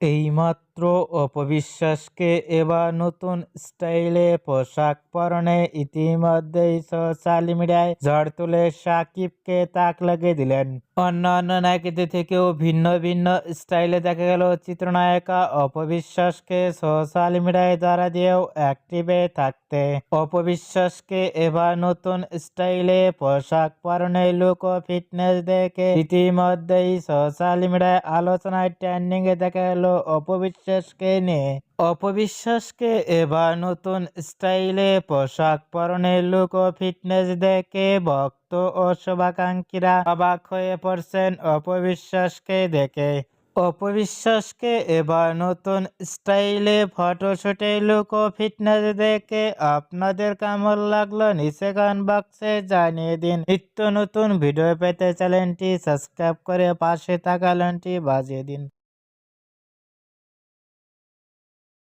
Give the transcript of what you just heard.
এই মাত্র এইমাত্র অপবিশ্বাসকে এবার নতুন স্টাইলে পোশাক পরনে ইতিমধ্যেই সোশ্যাল মিডিয়ায় ঝড় তুলে সাকিবকে তাক লাগিয়ে দিলেন। অন্যান্য নায়িকাদের থেকেও ভিন্ন ভিন্ন স্টাইলে দেখা গেল চিত্রনায়িকা অপবিশ্বাসকে সোশ্যাল মিডিয়ায় দ্বারা দিয়েও অ্যাক্টিভে থাকতে। অপবিশ্বাসকে এবার নতুন স্টাইলে পোশাক পরনে লুক ও ফিটনেস দেখে ইতিমধ্যেই সোশ্যাল মিডিয়ায় আলোচনায় ট্রেন্ডিং এ দেখা গেল অপবিশ্বাসকে নিয়ে অপবিশ্বাসকে এবার নতুন স্টাইলে পোশাক পরনের লুক ও ফিটনেস দেখে ভক্ত ও শুভাকাঙ্ক্ষীরা অবাক হয়ে পড়ছেন অপবিশ্বাসকে দেখে। অপবিশ্বাসকে এবার নতুন স্টাইলে ফটোশুটে লুক ও ফিটনেস দেখে আপনাদের কেমন লাগল নিচে গান বক্সে জানিয়ে দিন। নিত্য নতুন ভিডিও পেতে চ্যানেলটি সাবস্ক্রাইব করে পাশে থাকা বাজিয়ে দিন।